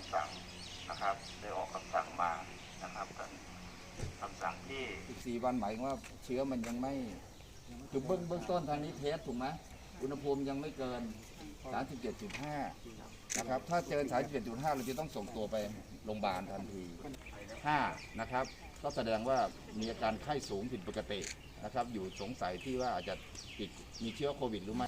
ว่าสั่งนะครับ ได้ออกคำสั่งมานะครับกันคำสั่งที่ 14 วันหมายว่าเชื้อมันยังไม่คือเบื้องเบื้องต้นทางนี้เทสถูกไหมอุณหภูมิยังไม่เกิน 37.5 นะครับ ถ้าเจอ 37.5 เราจะต้องส่งตัวไปโรงพยาบาลทันที 5 นะครับ ก็แสดงว่ามีอาการไข้สูงผิดปกตินะครับ อยู่สงสัยที่ว่าอาจจะติดมีเชื้อโควิดหรือไม่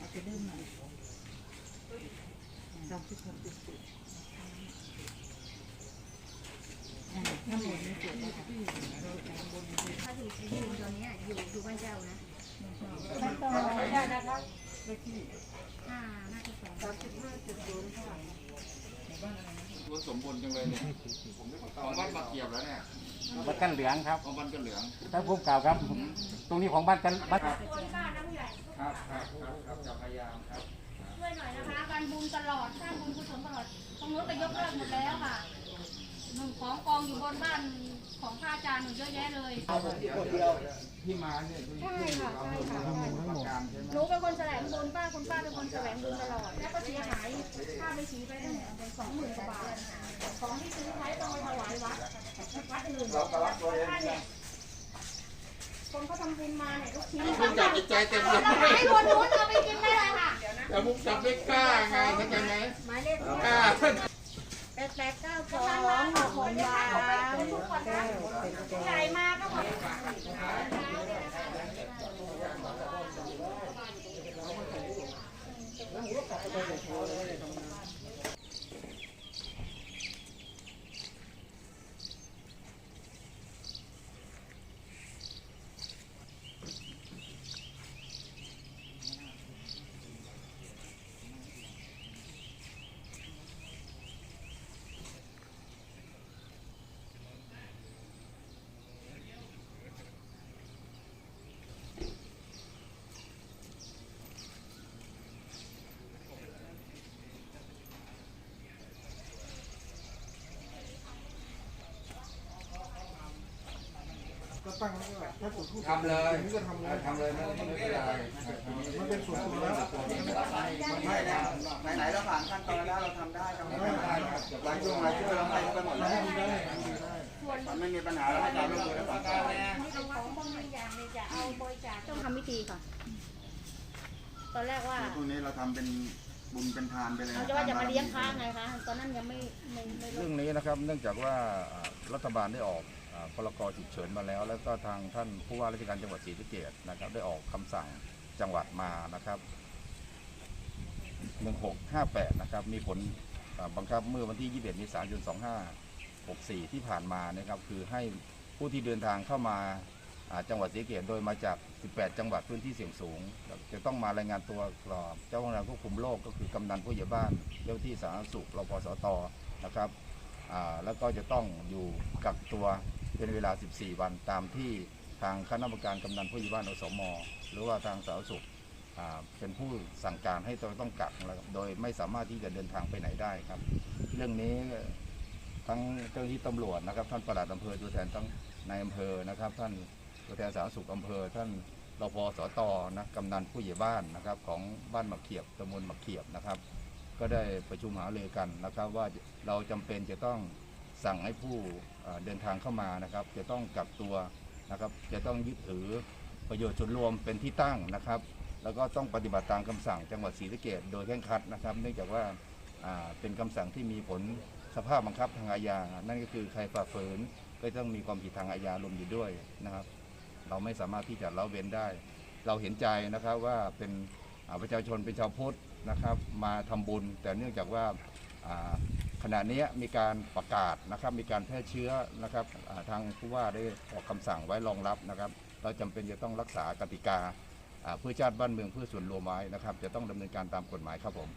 ถ้าอยู่ที่ยืนตัวเนี้ยอยู่อยู่บ้านเจ้านะมันต้องได้นะคะเลขที่ห้าน่าจะสองสามสิบห้าจุดศูนย์ค่ะตัวสมบูรณ์จังเลยเนี่ยของบ้านมาเกียบแล้วเนี่ยบ้านกันเหลืองครับของบ้านก็เหลืองท่านผู้กล่าวครับ ตรงนี้ของบ้านกันบ้านคนบ้านนะผู้ใหญ่ครับครับครับครับจะพยายามครับ ตลอดสร้างบุญกุศลตลอดตรงนู้นก็ยกเลิกหมดแล้วค่ะหนึ่งของกองอยู่บนบ้านของพระอาจารย์หนูเยอะแยะเลยที่มาเนี่ยคือใช่ค่ะใช่ค่ะทั้งหมดทั้งหมดการใช่ไหมหนูเป็นคนแสวงบุญป้าคุณป้าเป็นคนแสวงบุญตลอด แล้วก็เสียหายค่าไปฉีไปตั้งสองหมื่นกว่าบาทของที่ซื้อไว้ต้องไปถวายวัดวัดอื่นท่านเนี่ยคนเขาทำบุญมาเนี่ยลูกชิ้นคุณจับจิตใจเต็มเลยเราให้คนนู้นเอาไปกินได้เลยค่ะ แต่มุกจับไม่กล้าไงเข้าใจไหมหมายเลขกล้าแปดแปดเก้าสองของยาทุกคนนะ ใหญ่มาก็หมดทำเลยทำเลยทำเลยไม่ไม่เป็นไรมันเป็นส่วนตัวแล้วไม่นะไหนๆเราผ่านขั้นตอนแล้วเราทำได้ทำได้หลายช่วงหลายช่วงเราให้เขาไปหมดแล้วมันไม่มีปัญหาแล้วให้การร่วมมือและฝั่งการของบางอย่างเนี่ยจะเอาบริจาคต้องทำพิธีค่ะตอนแรกว่าพวกนี้เราทำเป็นบุญเป็นทานไปเลยเราจะว่าจะมาเลี้ยงพระไงคะตอนนั้นยังไม่ไม่ไม่รู้เรื่องนี้นะครับ เนื่องจากว่าอ่ารัฐบาลได้ออกอ่า พรกฉุกเฉินมาแล้ว แล้วก็ทางท่านผู้ว่าราชการจังหวัดศรีสะเกษนะครับ ได้ออกคำสั่งจังหวัดมานะครับ 1658 นะครับ มีผลบังคับเมื่อวันที่ 21เมษายน 2564 ที่ผ่านมานะครับ คือให้ผู้ที่เดินทางเข้ามาจังหวัดศรีสะเกษโดยมาจาก 18 จังหวัดพื้นที่เสี่ยงสูง จะต้องมารายงานตัวต่อบเจ้าพนักงานควบคุมโรคก็คือกำนันผู้ใหญ่บ้านเจ้าที่สาธารณสุขรพสตนะครับแล้วก็จะต้องอยู่กักตัว เป็นเวลา 14 วันตามที่ทางคณะกรรมการกำนันผู้ใหญ่บ้านอสมหรือว่าทางสาธารณสุขเป็นผู้สั่งการให้ตัวต้องกักโดยไม่สามารถที่จะเดินทางไปไหนได้ครับ เรื่องนี้ทั้งเจ้าหน้าที่ตำรวจนะครับ ท่านปลัดอำเภอตัวแทนทั้งนายอำเภอนะครับ ท่านตัวแทนสาธารณสุขอำเภอ ท่านรพสตนะกำนันผู้ใหญ่บ้านนะครับ ของบ้านมะเขียบตำบลมะเขียบนะครับ ก็ได้ประชุมหารือกันนะครับ ว่าเราจำเป็นจะต้อง สั่งให้ผู้เดินทางเข้ามานะครับ จะต้องกักตัวนะครับ จะต้องยึดถือประโยชน์ส่วนรวมเป็นที่ตั้งนะครับ แล้วก็ต้องปฏิบัติตามคำสั่งจังหวัดศรีสะเกษโดยเคร่งครัดนะครับ เนื่องจากว่าเป็นคำสั่งที่มีผลสภาพบังคับทางอาญา นั่นก็คือใครฝ่าฝืนก็ต้องมีความผิดทางอาญารวมอยู่ด้วยนะครับ เราไม่สามารถที่จะเละเว้นได้ เราเห็นใจนะครับว่าเป็นประชาชนเป็นชาวพุทธนะครับ มาทำบุญ แต่เนื่องจากว่า ขณะนี้มีการประกาศนะครับมีการแพร่เชื้อนะครับทางผู้ว่าได้ออกคำสั่งไว้รองรับนะครับ เราจำเป็นจะต้องรักษากติกาเพื่อชาติบ้านเมืองเพื่อส่วนรวมไว้นะครับ จะต้องดำเนินการตามกฎหมายครับผม